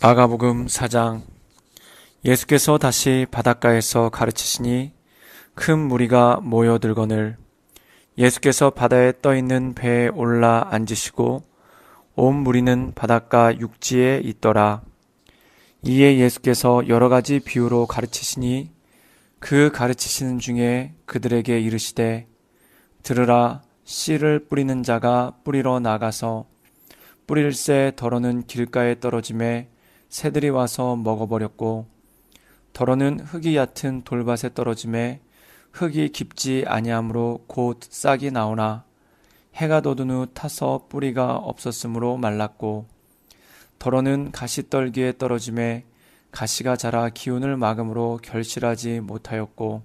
마가복음 4장 예수께서 다시 바닷가에서 가르치시니 큰 무리가 모여들거늘 예수께서 바다에 떠 있는 배에 올라 앉으시고 온 무리는 바닷가 육지에 있더라. 이에 예수께서 여러 가지 비유로 가르치시니 그 가르치시는 중에 그들에게 이르시되 들으라 씨를 뿌리는 자가 뿌리러 나가서 뿌릴 새 덜어는 길가에 떨어짐에 새들이 와서 먹어버렸고 덜어는 흙이 얕은 돌밭에 떨어짐에 흙이 깊지 아니하므로 곧 싹이 나오나 해가 돋은 후 타서 뿌리가 없었으므로 말랐고 덜어는 가시떨기에 떨어짐에 가시가 자라 기운을 막음으로 결실하지 못하였고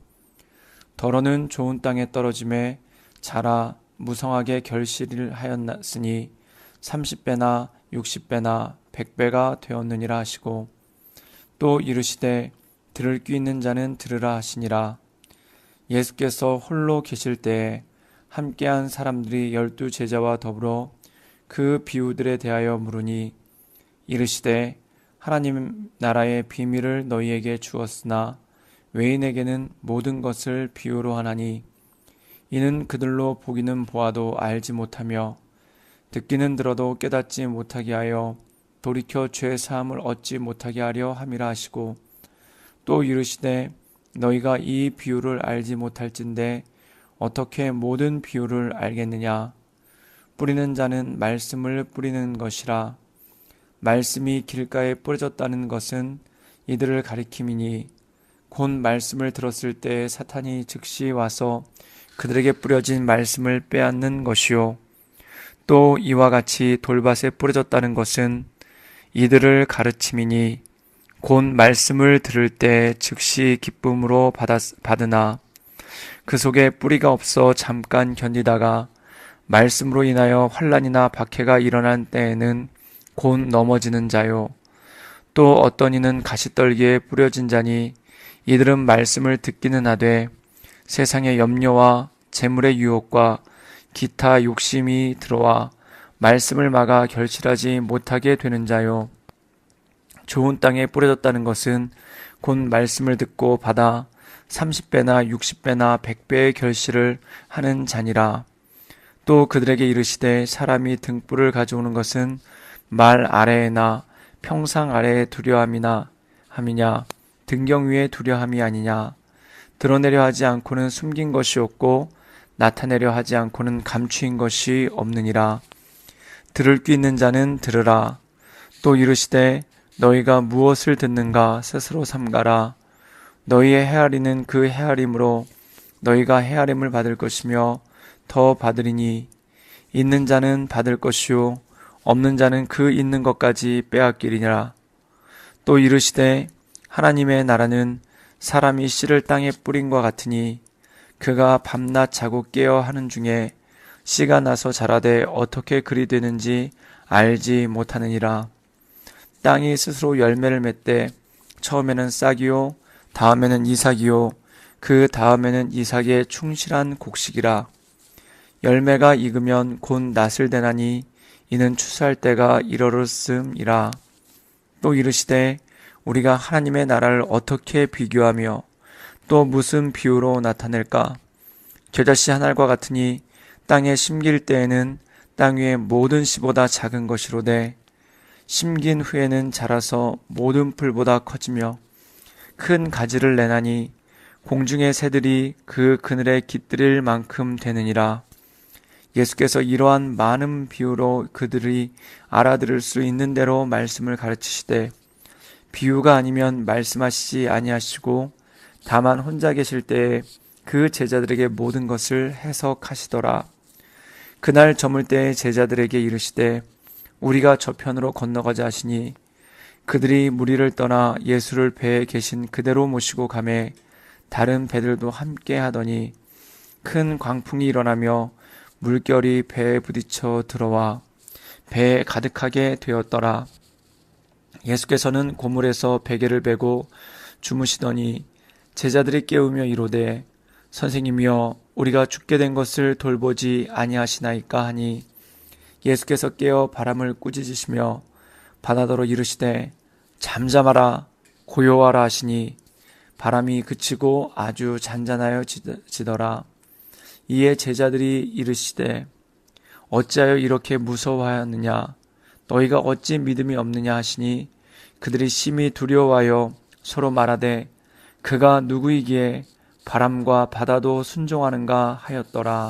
덜어는 좋은 땅에 떨어짐에 자라 무성하게 결실을 하였으니 30배나 60배나 100배가 되었느니라 하시고 또 이르시되 들을 귀 있는 자는 들으라 하시니라. 예수께서 홀로 계실 때에 함께한 사람들이 열두 제자와 더불어 그 비유들에 대하여 물으니 이르시되 하나님 나라의 비밀을 너희에게 주었으나 외인에게는 모든 것을 비유로 하나니 이는 그들로 보기는 보아도 알지 못하며 듣기는 들어도 깨닫지 못하게 하여 돌이켜 죄 사함을 얻지 못하게 하려 함이라 하시고 또 이르시되 너희가 이 비유를 알지 못할진데 어떻게 모든 비유를 알겠느냐? 뿌리는 자는 말씀을 뿌리는 것이라. 말씀이 길가에 뿌려졌다는 것은 이들을 가리킴이니 곧 말씀을 들었을 때 사탄이 즉시 와서 그들에게 뿌려진 말씀을 빼앗는 것이요 또 이와 같이 돌밭에 뿌려졌다는 것은 이들을 가르침이니 곧 말씀을 들을 때 즉시 기쁨으로 받았, 받으나 그 속에 뿌리가 없어 잠깐 견디다가 말씀으로 인하여 환란이나 박해가 일어난 때에는 곧 넘어지는 자요. 또 어떤 이는 가시떨기에 뿌려진 자니 이들은 말씀을 듣기는 하되 세상의 염려와 재물의 유혹과 기타 욕심이 들어와 말씀을 막아 결실하지 못하게 되는 자요. 좋은 땅에 뿌려졌다는 것은 곧 말씀을 듣고 받아 30배나 60배나 100배의 결실을 하는 자니라. 또 그들에게 이르시되 사람이 등불을 가져오는 것은 말 아래에나 평상 아래에 두려함이나 함이냐 등경 위에 두려함이 아니냐 드러내려 하지 않고는 숨긴 것이 없고 나타내려 하지 않고는 감추인 것이 없느니라. 들을 귀 있는 자는 들으라. 또 이르시되 너희가 무엇을 듣는가 스스로 삼가라. 너희의 헤아리는 그 헤아림으로 너희가 헤아림을 받을 것이며 더 받으리니. 있는 자는 받을 것이요 없는 자는 그 있는 것까지 빼앗기리니라. 또 이르시되 하나님의 나라는 사람이 씨를 땅에 뿌린과 같으니 그가 밤낮 자고 깨어 하는 중에 씨가 나서 자라되 어떻게 그리 되는지 알지 못하느니라. 땅이 스스로 열매를 맺되 처음에는 싹이요 다음에는 이삭이요 그 다음에는 이삭의 충실한 곡식이라. 열매가 익으면 곧 낫을 대나니 이는 추수할 때가 이르렀음이라. 또 이르시되 우리가 하나님의 나라를 어떻게 비교하며 또 무슨 비유로 나타낼까? 겨자씨 한 알과 같으니 땅에 심길 때에는 땅 위의 모든 씨보다 작은 것이로되 심긴 후에는 자라서 모든 풀보다 커지며 큰 가지를 내나니 공중의 새들이 그 그늘에 깃들일 만큼 되느니라. 예수께서 이러한 많은 비유로 그들이 알아들을 수 있는 대로 말씀을 가르치시되 비유가 아니면 말씀하시지 아니하시고 다만 혼자 계실 때에 그 제자들에게 모든 것을 해석하시더라. 그날 저물 때 제자들에게 이르시되 우리가 저편으로 건너가자 하시니 그들이 무리를 떠나 예수를 배에 계신 그대로 모시고 가매 다른 배들도 함께 하더니 큰 광풍이 일어나며 물결이 배에 부딪혀 들어와 배에 가득하게 되었더라. 예수께서는 고물에서 베개를 베고 주무시더니 제자들이 깨우며 이르되 선생님이여 우리가 죽게 된 것을 돌보지 아니하시나이까 하니 예수께서 깨어 바람을 꾸짖으시며 바다더러 이르시되 잠잠하라 고요하라 하시니 바람이 그치고 아주 잔잔하여 지더라. 이에 제자들이 이르시되 어찌하여 이렇게 무서워하였느냐? 너희가 어찌 믿음이 없느냐 하시니 그들이 심히 두려워하여 서로 말하되 그가 누구이기에 바람과 바다도 순종하는가 하였더라